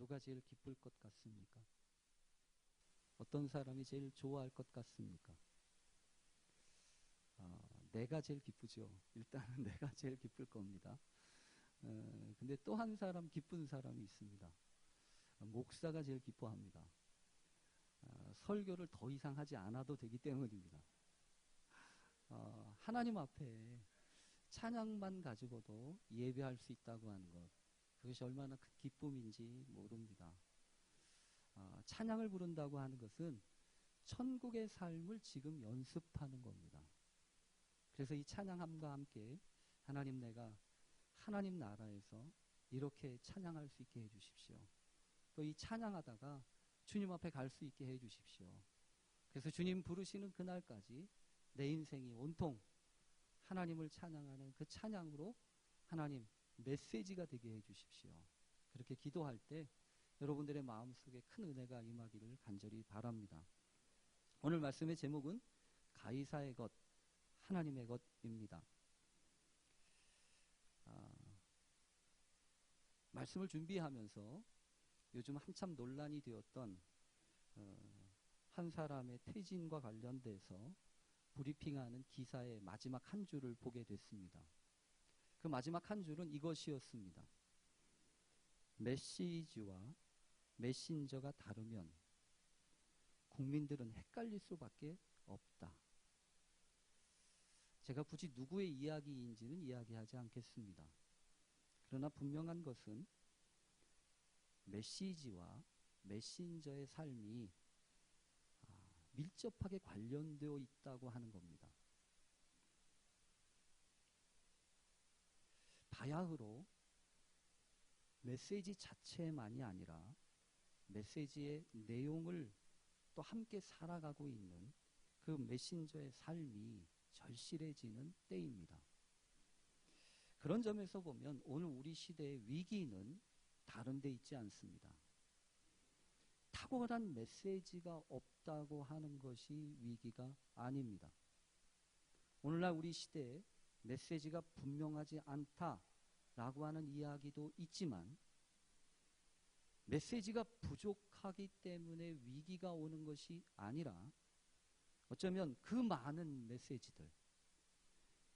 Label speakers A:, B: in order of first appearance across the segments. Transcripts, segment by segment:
A: 누가 제일 기쁠 것 같습니까? 어떤 사람이 제일 좋아할 것 같습니까? 어, 내가 제일 기쁘죠. 일단은 내가 제일 기쁠 겁니다. 어, 근데 또 한 사람 기쁜 사람이 있습니다. 목사가 제일 기뻐합니다. 어, 설교를 더 이상 하지 않아도 되기 때문입니다. 어, 하나님 앞에 찬양만 가지고도 예배할 수 있다고 하는 것. 그것이 얼마나 큰 기쁨인지 모릅니다. 어, 찬양을 부른다고 하는 것은 천국의 삶을 지금 연습하는 겁니다. 그래서 이 찬양함과 함께 하나님 내가 하나님 나라에서 이렇게 찬양할 수 있게 해주십시오. 또 이 찬양하다가 주님 앞에 갈 수 있게 해주십시오. 그래서 주님 부르시는 그날까지 내 인생이 온통 하나님을 찬양하는 그 찬양으로 하나님 메시지가 되게 해주십시오. 그렇게 기도할 때 여러분들의 마음속에 큰 은혜가 임하기를 간절히 바랍니다. 오늘 말씀의 제목은 가이사의 것, 하나님의 것입니다. 아, 말씀을 준비하면서 요즘 한참 논란이 되었던 어, 한 사람의 퇴진과 관련돼서 브리핑하는 기사의 마지막 한 줄을 보게 됐습니다. 그 마지막 한 줄은 이것이었습니다. 메시지와 메신저가 다르면 국민들은 헷갈릴 수밖에 없다. 제가 굳이 누구의 이야기인지는 이야기하지 않겠습니다. 그러나 분명한 것은 메시지와 메신저의 삶이 아, 밀접하게 관련되어 있다고 하는 겁니다. 바야흐로 메시지 자체만이 아니라 메시지의 내용을 또 함께 살아가고 있는 그 메신저의 삶이 절실해지는 때입니다. 그런 점에서 보면 오늘 우리 시대의 위기는 다른 데 있지 않습니다. 탁월한 메시지가 없다고 하는 것이 위기가 아닙니다. 오늘날 우리 시대에 메시지가 분명하지 않다 라고 하는 이야기도 있지만 메시지가 부족하기 때문에 위기가 오는 것이 아니라 어쩌면 그 많은 메시지들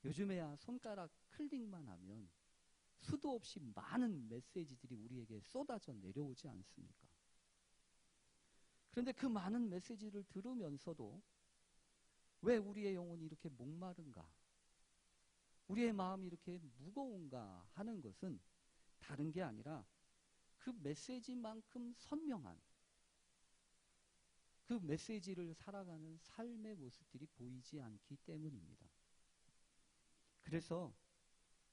A: 요즘에야 손가락 클릭만 하면 수도 없이 많은 메시지들이 우리에게 쏟아져 내려오지 않습니까? 그런데 그 많은 메시지를 들으면서도 왜 우리의 영혼이 이렇게 목마른가? 우리의 마음이 이렇게 무거운가 하는 것은 다른 게 아니라 그 메시지만큼 선명한 그 메시지를 살아가는 삶의 모습들이 보이지 않기 때문입니다. 그래서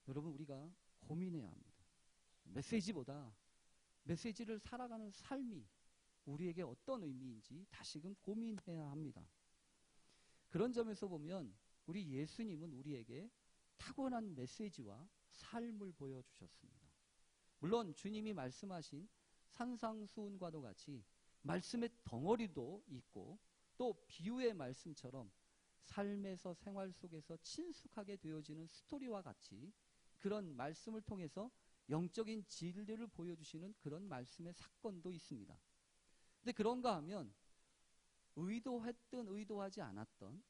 A: 여러분 우리가 고민해야 합니다. 메시지보다 메시지를 살아가는 삶이 우리에게 어떤 의미인지 다시금 고민해야 합니다. 그런 점에서 보면 우리 예수님은 우리에게 타고난 메시지와 삶을 보여주셨습니다. 물론 주님이 말씀하신 산상수훈과도 같이 말씀의 덩어리도 있고 또 비유의 말씀처럼 삶에서 생활 속에서 친숙하게 되어지는 스토리와 같이 그런 말씀을 통해서 영적인 진리를 보여주시는 그런 말씀의 사건도 있습니다. 근데 그런가 하면 의도했든 의도하지 않았던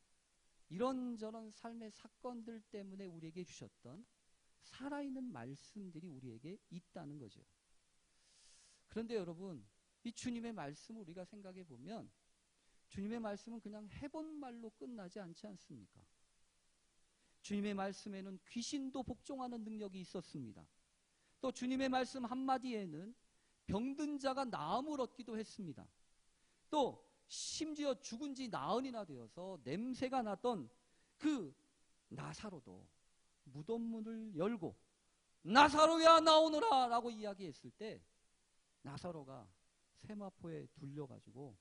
A: 이런저런 삶의 사건들 때문에 우리에게 주셨던 살아있는 말씀들이 우리에게 있다는 거죠. 그런데 여러분, 이 주님의 말씀을 우리가 생각해 보면 주님의 말씀은 그냥 해본 말로 끝나지 않지 않습니까? 주님의 말씀에는 귀신도 복종하는 능력이 있었습니다. 또 주님의 말씀 한마디에는 병든 자가 나음을 얻기도 했습니다. 또 심지어 죽은 지 나흘이나 되어서 냄새가 났던 그 나사로도 무덤 문을 열고 나사로야 나오너라 라고 이야기했을 때 나사로가 세마포에 둘려가지고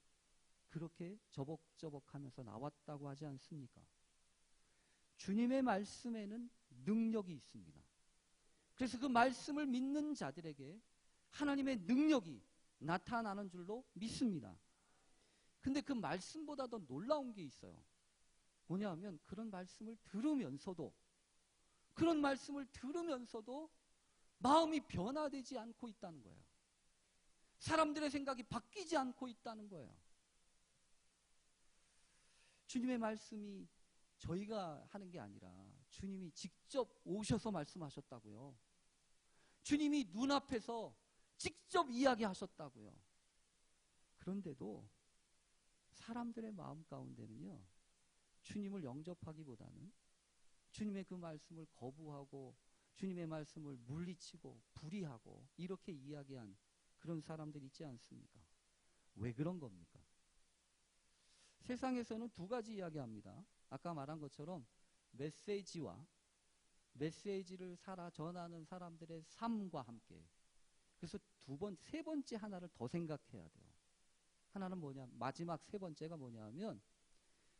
A: 그렇게 저벅저벅 하면서 나왔다고 하지 않습니까? 주님의 말씀에는 능력이 있습니다. 그래서 그 말씀을 믿는 자들에게 하나님의 능력이 나타나는 줄로 믿습니다. 근데 그 말씀보다 더 놀라운 게 있어요. 뭐냐 하면 그런 말씀을 들으면서도 그런 말씀을 들으면서도 마음이 변화되지 않고 있다는 거예요. 사람들의 생각이 바뀌지 않고 있다는 거예요. 주님의 말씀이 저희가 하는 게 아니라 주님이 직접 오셔서 말씀하셨다고요. 주님이 눈앞에서 직접 이야기하셨다고요. 그런데도 사람들의 마음 가운데는요, 주님을 영접하기보다는 주님의 그 말씀을 거부하고 주님의 말씀을 물리치고 불의하고 이렇게 이야기한 그런 사람들 있지 않습니까? 왜 그런 겁니까? 세상에서는 두 가지 이야기합니다. 아까 말한 것처럼 메시지와 메시지를 살아 전하는 사람들의 삶과 함께 그래서 두 번, 세 번째 하나를 더 생각해야 돼요. 하나는 뭐냐? 마지막 세 번째가 뭐냐 하면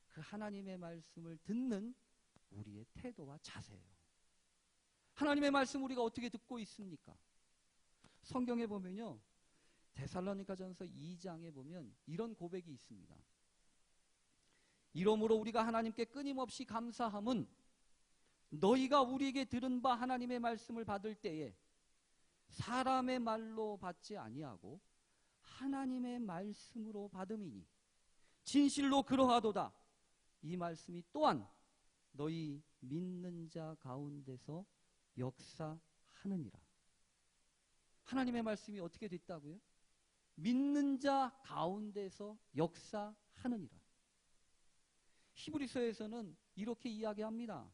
A: 그 하나님의 말씀을 듣는 우리의 태도와 자세예요. 하나님의 말씀 우리가 어떻게 듣고 있습니까? 성경에 보면요. 데살로니가전서 2장에 보면 이런 고백이 있습니다. 이러므로 우리가 하나님께 끊임없이 감사함은 너희가 우리에게 들은 바 하나님의 말씀을 받을 때에 사람의 말로 받지 아니하고 하나님의 말씀으로 받음이니 진실로 그러하도다. 이 말씀이 또한 너희 믿는 자 가운데서 역사하느니라. 하나님의 말씀이 어떻게 됐다고요? 믿는 자 가운데서 역사하느니라. 히브리서에서는 이렇게 이야기합니다.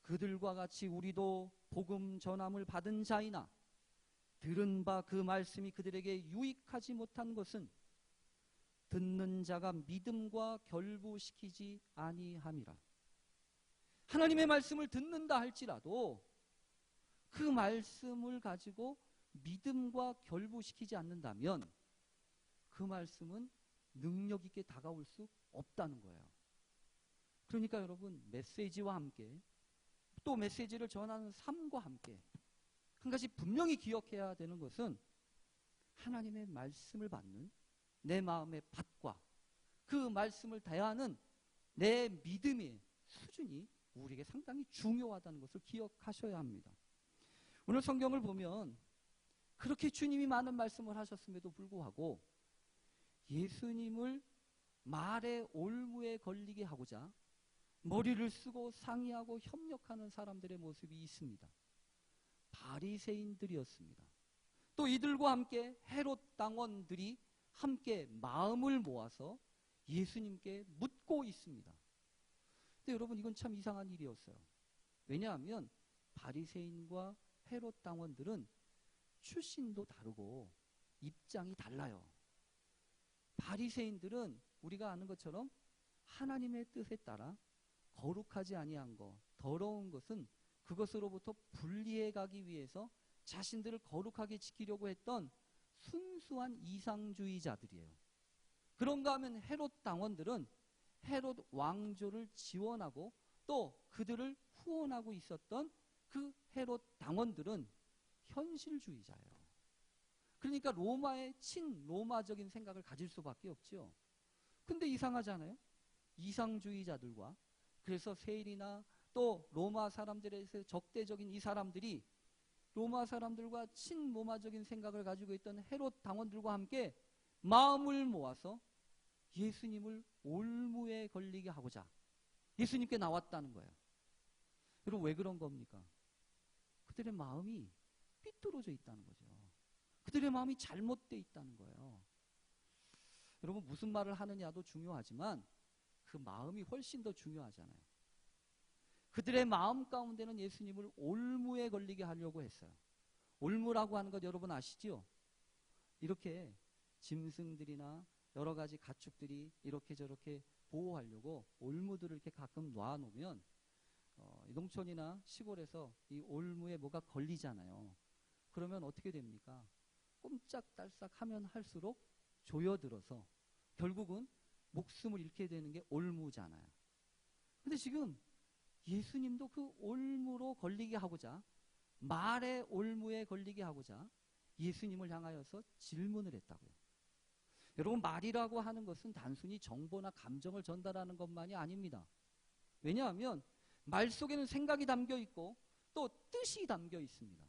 A: 그들과 같이 우리도 복음 전함을 받은 자이나 들은 바 그 말씀이 그들에게 유익하지 못한 것은 듣는 자가 믿음과 결부시키지 아니함이라. 하나님의 말씀을 듣는다 할지라도 그 말씀을 가지고 믿음과 결부시키지 않는다면 그 말씀은 능력 있게 다가올 수 없다는 거예요. 그러니까 여러분 메시지와 함께 또 메시지를 전하는 삶과 함께 한 가지 분명히 기억해야 되는 것은 하나님의 말씀을 받는 내 마음의 밭과 그 말씀을 대하는 내 믿음의 수준이 우리에게 상당히 중요하다는 것을 기억하셔야 합니다. 오늘 성경을 보면 그렇게 주님이 많은 말씀을 하셨음에도 불구하고 예수님을 말의 올무에 걸리게 하고자 머리를 쓰고 상의하고 협력하는 사람들의 모습이 있습니다. 바리새인들이었습니다. 또 이들과 함께 헤롯 당원들이 함께 마음을 모아서 예수님께 묻고 있습니다. 근데 여러분 이건 참 이상한 일이었어요. 왜냐하면 바리새인과 헤롯 당원들은 출신도 다르고 입장이 달라요. 바리새인들은 우리가 아는 것처럼 하나님의 뜻에 따라 거룩하지 아니한 것, 더러운 것은 그것으로부터 분리해 가기 위해서 자신들을 거룩하게 지키려고 했던 순수한 이상주의자들이에요. 그런가 하면 헤롯 당원들은 헤롯 왕조를 지원하고 또 그들을 후원하고 있었던 그 헤롯 당원들은 현실주의자예요. 그러니까 로마의 친로마적인 생각을 가질 수밖에 없죠. 근데 이상하잖아요. 이상주의자들과 그래서 세일이나 또 로마 사람들에서 적대적인 이 사람들이 로마 사람들과 친로마적인 생각을 가지고 있던 헤롯 당원들과 함께 마음을 모아서 예수님을 올무에 걸리게 하고자 예수님께 나왔다는 거예요. 여러분 왜 그런 겁니까? 그들의 마음이 삐뚤어져 있다는 거죠. 그들의 마음이 잘못되어 있다는 거예요. 여러분 무슨 말을 하느냐도 중요하지만 그 마음이 훨씬 더 중요하잖아요. 그들의 마음 가운데는 예수님을 올무에 걸리게 하려고 했어요. 올무라고 하는 것 여러분 아시죠? 이렇게 짐승들이나 여러 가지 가축들이 이렇게 저렇게 보호하려고 올무들을 이렇게 가끔 놔놓으면 어, 농촌이나 시골에서 이 올무에 뭐가 걸리잖아요. 그러면 어떻게 됩니까? 꼼짝달싹 하면 할수록 조여들어서 결국은 목숨을 잃게 되는 게 올무잖아요. 근데 지금 예수님도 그 올무로 걸리게 하고자 말의 올무에 걸리게 하고자 예수님을 향하여서 질문을 했다고요. 여러분 말이라고 하는 것은 단순히 정보나 감정을 전달하는 것만이 아닙니다. 왜냐하면 말 속에는 생각이 담겨 있고 또 뜻이 담겨 있습니다.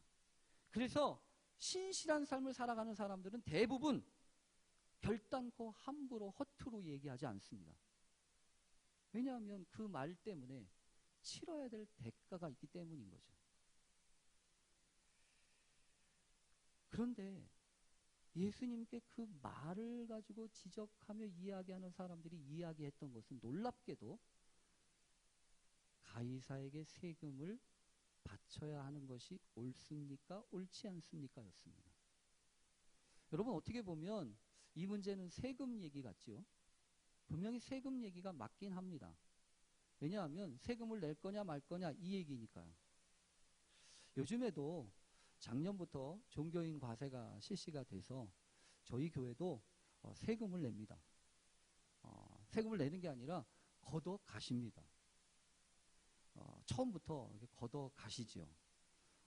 A: 그래서 신실한 삶을 살아가는 사람들은 대부분 결단코 함부로 허투루 얘기하지 않습니다. 왜냐하면 그 말 때문에 치러야 될 대가가 있기 때문인 거죠. 그런데 예수님께 그 말을 가지고 지적하며 이야기하는 사람들이 이야기했던 것은 놀랍게도 가이사에게 세금을 바쳐야 하는 것이 옳습니까? 옳지 않습니까? 였습니다. 여러분 어떻게 보면 이 문제는 세금 얘기 같지요? 분명히 세금 얘기가 맞긴 합니다. 왜냐하면 세금을 낼 거냐 말 거냐 이 얘기니까요. 요즘에도 작년부터 종교인 과세가 실시가 돼서 저희 교회도 어, 세금을 냅니다. 어, 세금을 내는 게 아니라 걷어 가십니다. 어, 처음부터 걷어 가시지요.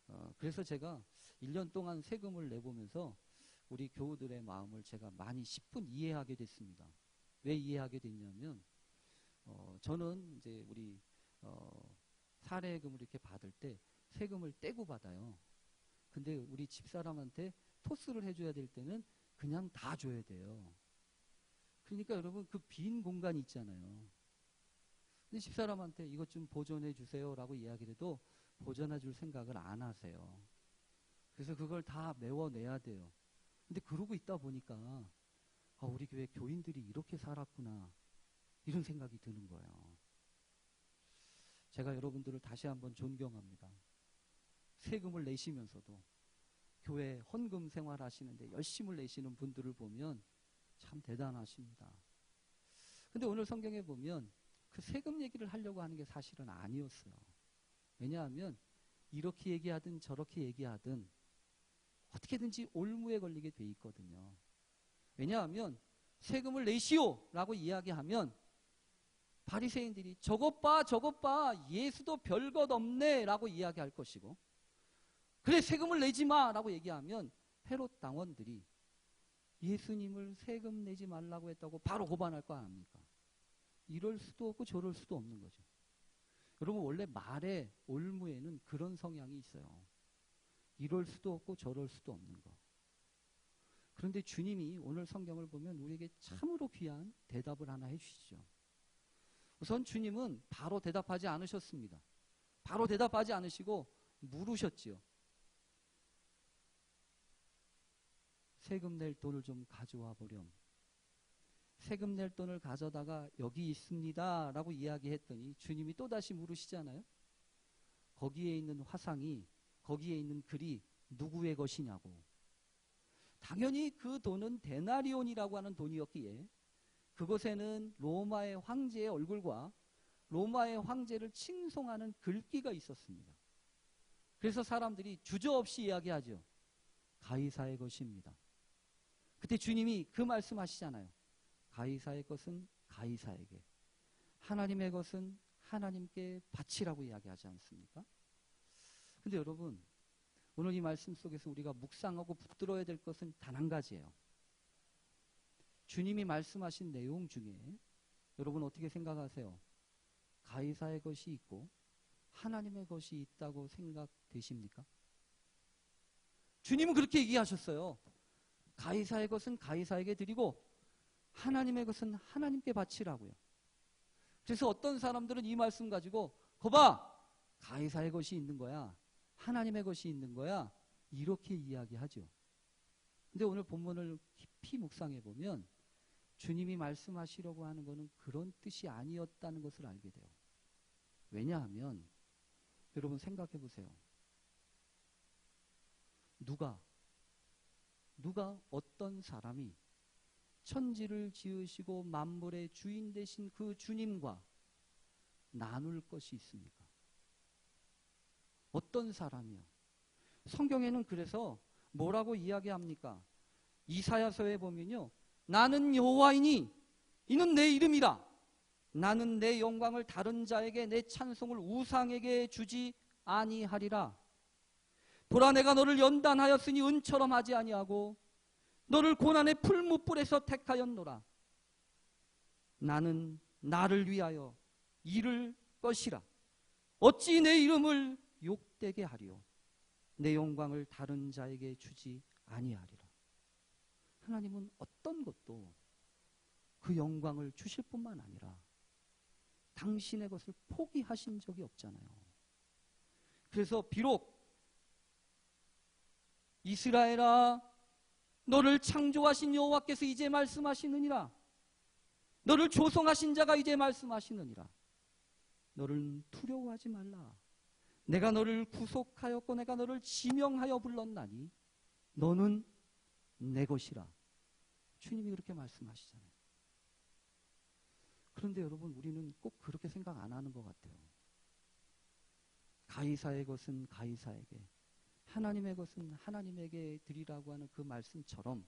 A: 어, 그래서 제가 1년 동안 세금을 내보면서 우리 교우들의 마음을 제가 많이 10분 이해하게 됐습니다. 왜 이해하게 됐냐면, 어, 저는 이제 우리, 어, 사례금을 이렇게 받을 때 세금을 떼고 받아요. 근데 우리 집사람한테 토스를 해줘야 될 때는 그냥 다 줘야 돼요. 그러니까 여러분 그 빈 공간이 있잖아요. 근데 집사람한테 이것 좀 보존해 주세요라고 이야기를 해도 보존해 줄 생각을 안 하세요. 그래서 그걸 다 메워내야 돼요. 근데 그러고 있다 보니까 아, 우리 교회 교인들이 이렇게 살았구나 이런 생각이 드는 거예요. 제가 여러분들을 다시 한번 존경합니다. 세금을 내시면서도 교회 헌금 생활하시는데 열심을 내시는 분들을 보면 참 대단하십니다. 근데 오늘 성경에 보면 그 세금 얘기를 하려고 하는 게 사실은 아니었어요. 왜냐하면 이렇게 얘기하든 저렇게 얘기하든 어떻게든지 올무에 걸리게 돼 있거든요. 왜냐하면 세금을 내시오라고 이야기하면 바리새인들이 저것 봐 저것 봐 예수도 별것 없네 라고 이야기할 것이고 그래 세금을 내지 마라고 얘기하면 헤롯 당원들이 예수님을 세금 내지 말라고 했다고 바로 고발할 거 아닙니까? 이럴 수도 없고 저럴 수도 없는 거죠. 여러분 원래 말의 올무에는 그런 성향이 있어요. 이럴 수도 없고 저럴 수도 없는 거. 그런데 주님이 오늘 성경을 보면 우리에게 참으로 귀한 대답을 하나 해주시죠. 우선 주님은 바로 대답하지 않으셨습니다. 바로 대답하지 않으시고 물으셨지요. 세금 낼 돈을 좀 가져와 보렴. 세금 낼 돈을 가져다가 여기 있습니다. 라고 이야기했더니 주님이 또다시 물으시잖아요. 거기에 있는 화상이, 거기에 있는 글이 누구의 것이냐고. 당연히 그 돈은 데나리온이라고 하는 돈이었기에 그곳에는 로마의 황제의 얼굴과 로마의 황제를 칭송하는 글귀가 있었습니다. 그래서 사람들이 주저없이 이야기하죠. 가이사의 것입니다. 그때 주님이 그 말씀 하시잖아요. 가이사의 것은 가이사에게, 하나님의 것은 하나님께 바치라고 이야기하지 않습니까? 근데 여러분, 오늘 이 말씀 속에서 우리가 묵상하고 붙들어야 될 것은 단 한 가지예요. 주님이 말씀하신 내용 중에 여러분 어떻게 생각하세요? 가이사의 것이 있고 하나님의 것이 있다고 생각되십니까? 주님은 그렇게 얘기하셨어요. 가이사의 것은 가이사에게 드리고 하나님의 것은 하나님께 바치라고요. 그래서 어떤 사람들은 이 말씀 가지고 거봐 가이사의 것이 있는 거야. 하나님의 것이 있는 거야. 이렇게 이야기하죠. 근데 오늘 본문을 깊이 묵상해 보면 주님이 말씀하시려고 하는 것은 그런 뜻이 아니었다는 것을 알게 돼요. 왜냐하면 여러분 생각해 보세요. 누가 누가 어떤 사람이 천지를 지으시고 만물의 주인 되신 그 주님과 나눌 것이 있습니까? 어떤 사람이요? 성경에는 그래서 뭐라고 이야기합니까? 이사야서에 보면요. 나는 여호와이니 이는 내 이름이라. 나는 내 영광을 다른 자에게 내 찬송을 우상에게 주지 아니하리라. 보라 내가 너를 연단하였으니 은처럼 하지 아니하고 너를 고난의 풀무불에서 택하였노라. 나는 나를 위하여 이를 것이라. 어찌 내 이름을 욕되게 하리요. 내 영광을 다른 자에게 주지 아니하리라. 하나님은 어떤 것도 그 영광을 주실 뿐만 아니라 당신의 것을 포기하신 적이 없잖아요. 그래서 비록 이스라엘아 너를 창조하신 여호와께서 이제 말씀하시느니라. 너를 조성하신 자가 이제 말씀하시느니라. 너를 두려워하지 말라. 내가 너를 구속하였고 내가 너를 지명하여 불렀나니 너는 내 것이라 주님이 그렇게 말씀하시잖아요. 그런데 여러분 우리는 꼭 그렇게 생각 안 하는 것 같아요. 가이사의 것은 가이사에게 하나님의 것은 하나님에게 드리라고 하는 그 말씀처럼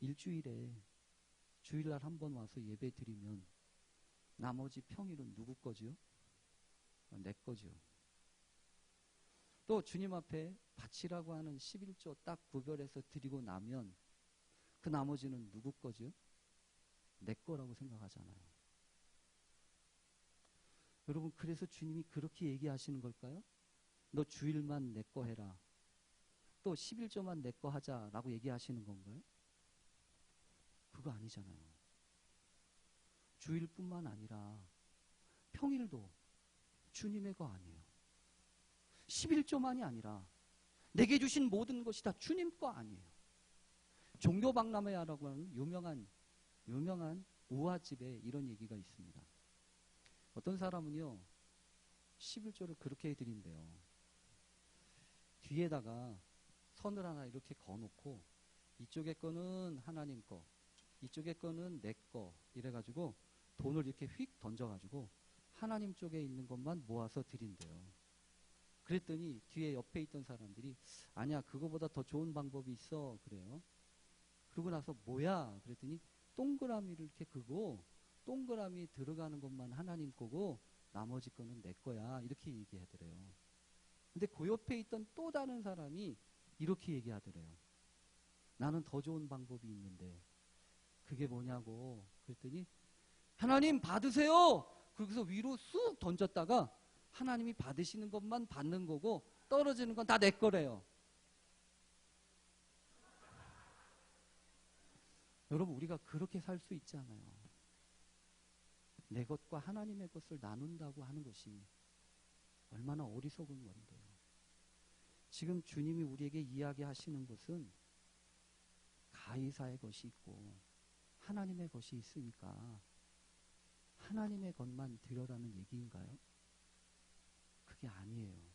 A: 일주일에 주일날 한 번 와서 예배 드리면 나머지 평일은 누구 거지요? 내 거죠. 또 주님 앞에 바치라고 하는 11조 딱 구별해서 드리고 나면 그 나머지는 누구 거죠? 내 거라고 생각하잖아요. 여러분, 그래서 주님이 그렇게 얘기하시는 걸까요? 너 주일만 내 거 해라. 또 11조만 내 거 하자라고 얘기하시는 건가요? 그거 아니잖아요. 주일뿐만 아니라 평일도 주님의 거 아니에요. 11조만이 아니라 내게 주신 모든 것이 다 주님 거 아니에요. 종교박람회라고 하는 유명한 유명한 우화집에 이런 얘기가 있습니다. 어떤 사람은요, 11조를 그렇게 해드린대요. 뒤에다가 선을 하나 이렇게 거놓고, 이쪽에 거는 하나님 거, 이쪽에 거는 내 거, 이래가지고 돈을 이렇게 휙 던져가지고 하나님 쪽에 있는 것만 모아서 드린대요. 그랬더니 뒤에 옆에 있던 사람들이 아니야, 그거보다 더 좋은 방법이 있어. 그래요. 그러고 나서 뭐야? 그랬더니 동그라미를 이렇게 그고 동그라미 들어가는 것만 하나님 거고 나머지 거는 내 거야. 이렇게 얘기하더래요. 근데 그 옆에 있던 또 다른 사람이 이렇게 얘기하더래요. 나는 더 좋은 방법이 있는데 그게 뭐냐고 그랬더니 하나님 받으세요. 그래서 위로 쑥 던졌다가 하나님이 받으시는 것만 받는 거고 떨어지는 건 다 내 거래요. 여러분 우리가 그렇게 살 수 있잖아요. 내 것과 하나님의 것을 나눈다고 하는 것이 얼마나 어리석은 건데요. 지금 주님이 우리에게 이야기하시는 것은 가이사의 것이 있고 하나님의 것이 있으니까 하나님의 것만 드려라는 얘기인가요? 그게 아니에요.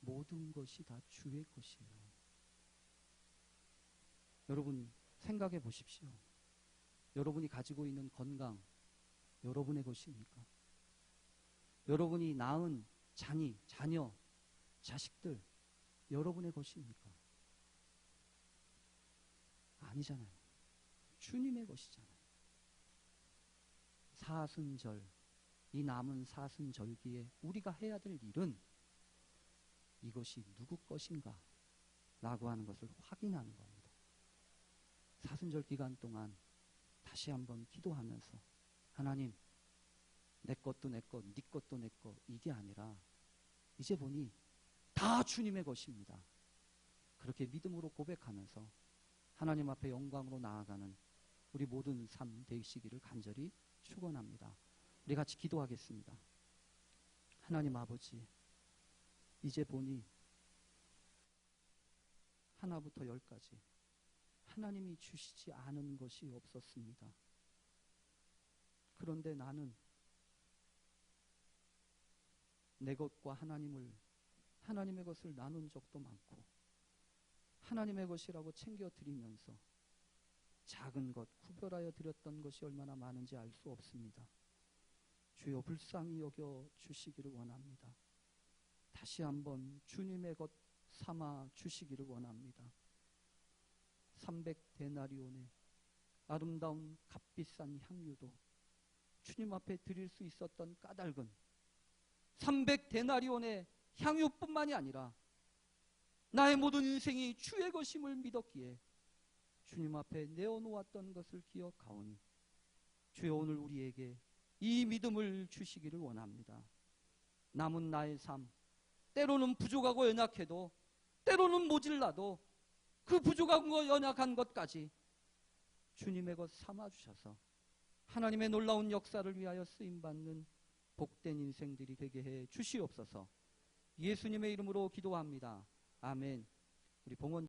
A: 모든 것이 다 주의 것이에요. 여러분 생각해 보십시오. 여러분이 가지고 있는 건강, 여러분의 것입니까? 여러분이 낳은 자녀, 자녀, 자식들, 여러분의 것입니까? 아니잖아요. 주님의 것이잖아요. 사순절, 이 남은 사순절기에 우리가 해야 될 일은 이것이 누구 것인가? 라고 하는 것을 확인하는 겁니다. 사순절 기간 동안 다시 한번 기도하면서 하나님 내 것도 내 것, 네 것도 내 것, 이게 아니라 이제 보니 다 주님의 것입니다. 그렇게 믿음으로 고백하면서 하나님 앞에 영광으로 나아가는 우리 모든 삶 되시기를 간절히 축원합니다. 우리 같이 기도하겠습니다. 하나님 아버지, 이제 보니 하나부터 열까지 하나님이 주시지 않은 것이 없었습니다. 그런데 나는 내 것과 하나님을 하나님의 것을 나눈 적도 많고 하나님의 것이라고 챙겨 드리면서 작은 것 구별하여 드렸던 것이 얼마나 많은지 알 수 없습니다. 주여 불쌍히 여겨 주시기를 원합니다. 다시 한번 주님의 것 삼아 주시기를 원합니다. 300데나리온의 아름다운 값비싼 향유도 주님 앞에 드릴 수 있었던 까닭은 300데나리온의 향유뿐만이 아니라 나의 모든 인생이 주의 것임을 믿었기에 주님 앞에 내어놓았던 것을 기억하오니 주여 오늘 우리에게 이 믿음을 주시기를 원합니다. 남은 나의 삶, 때로는 부족하고 연약해도 때로는 모질라도 그 부족하고 연약한 것까지 주님의 것 삼아 주셔서 하나님의 놀라운 역사를 위하여 쓰임 받는 복된 인생들이 되게 해 주시옵소서. 예수님의 이름으로 기도합니다. 아멘. 우리 봉헌